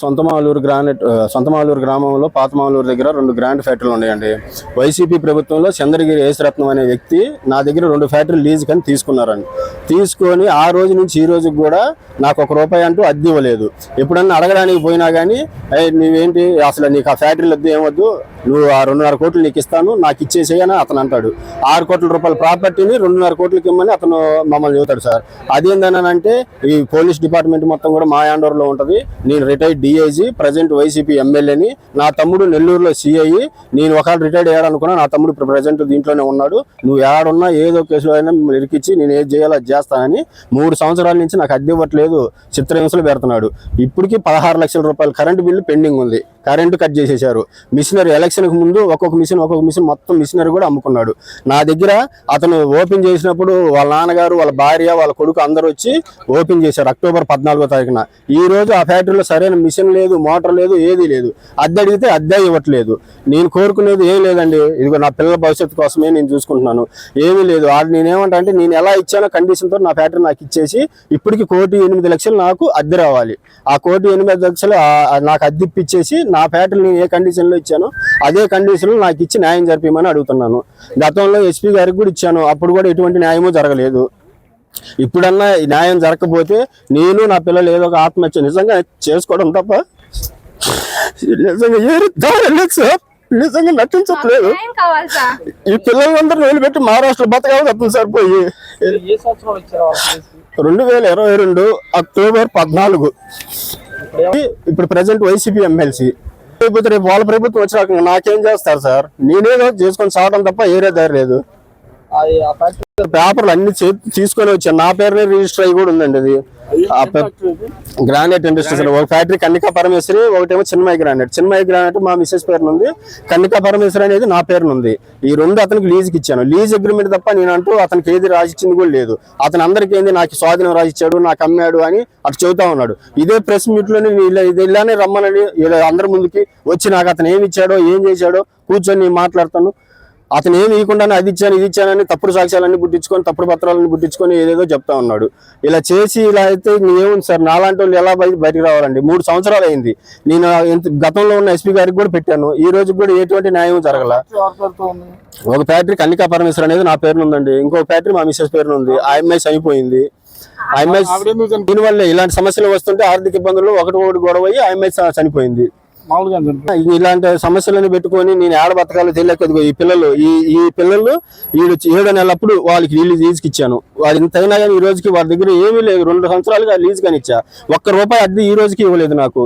సొంతమాలూరు granite సొంతమాలూరు గ్రామంలో పాతమాలూరు దగ్గర రెండు గ్రాండ్ ఫ్యాక్టరీలు ఉన్నాయండి. వైసీపీ ప్రభుత్వంలో చంద్రగిరి యేసరత్నం అనే వ్యక్తి నా దగ్గర రెండు ఫ్యాక్టరీలు లీజ్ కానీ తీసుకున్నారండి తీసుకొని ఆ రోజు నుంచి ఈ రోజుకి కూడా నాకు ఒక రూపాయి అంటూ అద్దె ఇవ్వలేదు. ఎప్పుడన్నా అడగడానికి పోయినా కానీ నువ్వేంటి? నీవేంటి అసలు నీకు ఆ ఫ్యాక్టరీలు వద్దు ఏమొద్దు? నువ్వు ఆ రెండున్నర కోట్లు నీకు ఇస్తాను నాకు ఇచ్చేసేయని అతను అంటాడు. ఆరు కోట్ల రూపాయల ప్రాపర్టీని రెండున్నర కోట్లకి ఇమ్మని అతను మమ్మల్ని చెబుతాడు సార్. అదేందనంటే ఈ పోలీస్ డిపార్ట్మెంట్ మొత్తం కూడా మా లో ఉంటుంది. నేను రిటైర్డ్ డిఐజీ ప్రజెంట్ వైసీపీ ఎమ్మెల్యేని నా తమ్ముడు నెల్లూరులో సిఐ నేను ఒకవేళ రిటైర్డ్ అయ్యాడనుకున్నా నా తమ్ముడు ప్రజెంట్ దీంట్లోనే ఉన్నాడు. నువ్వు ఏడున్నా ఏదో కేసులో అయినా మిమ్మల్ని ఇరికిచ్చి నేను ఏది చేయాలో చేస్తానని మూడు సంవత్సరాల నుంచి నాకు అద్దె ఇవ్వట్లేదు చిత్రహింసలు పెడుతున్నాడు. ఇప్పటికీ పదహారు లక్షల రూపాయల కరెంటు బిల్లు పెండింగ్ ఉంది. కరెంటు కట్ చేసేశారు. మిషనరీ ఎలక్షన్కి ముందు ఒక్కొక్క మిషన్ ఒక్కొక్క మిషన్ మొత్తం మిషనరీ కూడా అమ్ముకున్నాడు. నా దగ్గర అతను ఓపెన్ చేసినప్పుడు వాళ్ళ నాన్నగారు వాళ్ళ భార్య వాళ్ళ కొడుకు అందరూ వచ్చి ఓపెన్ చేశారు అక్టోబర్ పద్నాలుగో తారీఖున. ఈ రోజు ఆ ఫ్యాక్టరీలో సరైన మిషన్ లేదు మోటార్ లేదు ఏది లేదు. అద్దె అడిగితే అద్దె ఇవ్వట్లేదు. నేను కోరుకునేది ఏం లేదండి. ఇదిగో నా పిల్లల భవిష్యత్తు కోసమే నేను చూసుకుంటున్నాను. ఏమీ లేదు. అది నేనేమంటా అంటే నేను ఎలా ఇచ్చానో కండిషన్తో నా ఫ్యాక్టరీ నాకు ఇచ్చేసి ఇప్పటికి కోటి ఎనిమిది లక్షలు నాకు అద్దె రావాలి. ఆ కోటి ఎనిమిది లక్షలు నాకు అద్దె ఇప్పించేసి నా ఫ్యాక్టరీ నేను ఏ కండిషన్లో ఇచ్చానో అదే కండిషన్లో నాకు ఇచ్చి న్యాయం జరిపిమని అడుగుతున్నాను. గతంలో ఎస్పీ గారికి కూడా ఇచ్చాను. అప్పుడు కూడా ఎటువంటి న్యాయమూ జరగలేదు. ఇప్పుడన్నా ఈ న్యాయం జరగకపోతే నేను నా పిల్లలు ఏదో ఒక ఆత్మహత్య నిజంగా చేసుకోవడం తప్ప నిజంగా ఏ దారి లేదు సార్. నిజంగా నటించట్లేదు. ఈ పిల్లలందరూ నిలబెట్టి మహారాష్ట్ర బతకాలి తప్పదు సార్ పోయి? రెండు వేల ఇరవై రెండు అక్టోబర్ పద్నాలుగు. ఇప్పుడు ప్రజెంట్ వైసీపీ ఎమ్మెల్సీ. రేపు వాళ్ళ ప్రభుత్వం వచ్చినాక నాకేం చేస్తారు సార్? నేనేదో చేసుకొని సావడం తప్ప ఏరే దారి లేదు. పేపర్లు అన్ని తీసుకొని వచ్చాను. నా పేరునే రిజిస్టర్ అయ్యి కూడా ఉందండి అది. Granite industries. ఒక ఫ్యాక్టరీ కన్నికా పరమేశ్వరి ఒకటేమో చిన్మయ గ్రానైట్ చిన్మయ గ్రానైట్ మా మిస్సెస్ పేరున ఉంది కన్నికా పరమేశ్వరి అనేది నా పేరున ఉంది ఈ రెండు అతనికి లీజ్కి ఇచ్చాను. లీజ్ అగ్రిమెంట్ తప్ప నేను అంటూ అతనికి ఏది రాసిచ్చింది కూడా లేదు. అతను అందరికీ ఏంది నాకు స్వాధీనం రాసిచ్చాడు నాకు అమ్మాడు అని అటు చెబుతా ఉన్నాడు. ఇదే ప్రెస్ మీట్లోనే ఇలా ఇది ఇలానే రమ్మనని అందరి ముందుకి వచ్చి నాకు అతను ఏమి ఇచ్చాడో ఏం చేశాడో కూర్చొని నేను మాట్లాడతాను. అతను ఏమి ఇవ్వకుండానే అది ఇచ్చాను ఇది ఇచ్చానని తప్పుడు సాక్ష్యాలన్నీ పుట్టించుకొని తప్పుడు పత్రాలన్నీ పుట్టించుకొని ఏదేదో చెప్తా ఉన్నాడు. ఇలా చేసి ఇలా అయితే ఏముంది సార్ నాలాంటి వాళ్ళు ఎలా బయట బయటికి రావాలండి? మూడు సంవత్సరాలు అయింది. నేను గతంలో ఉన్న ఎస్పీ గారికి కూడా పెట్టాను. ఈ రోజు కూడా ఎటువంటి న్యాయం జరగల. ఒక ఫ్యాక్టరీ కన్నికా పరమేశ్వర్ అనేది నా పేరున ఉందండి ఇంకో ఫ్యాక్టరీ మా మిస్సెస్ పేరున ఉంది ఆ అమ్మాయి చనిపోయింది? దీనివల్ల ఇలాంటి సమస్యలు వస్తుంటే ఆర్థిక ఇబ్బందులు ఒకటి ఒకటి గొడవ అయ్యి ఆ అమ్మాయి చనిపోయింది. మామూలుగా. ఇలాంటి సమస్యలను పెట్టుకొని నేను ఏడ బతకాలో తెలియక ఈ పిల్లలు ఈ ఈ పిల్లలు వీడు ఏడు నెలలప్పుడు వాళ్ళకి లీజ్ లీజ్కి ఇచ్చాను. వాళ్ళు ఇంత అయినా కానీ ఈ రోజుకి వాళ్ళ దగ్గర ఏమీ లేదు. రెండు సంవత్సరాలుగా లీజ్ కానీ ఇచ్చా ఒక్క రూపాయి అద్దె ఈ రోజుకి ఇవ్వలేదు నాకు.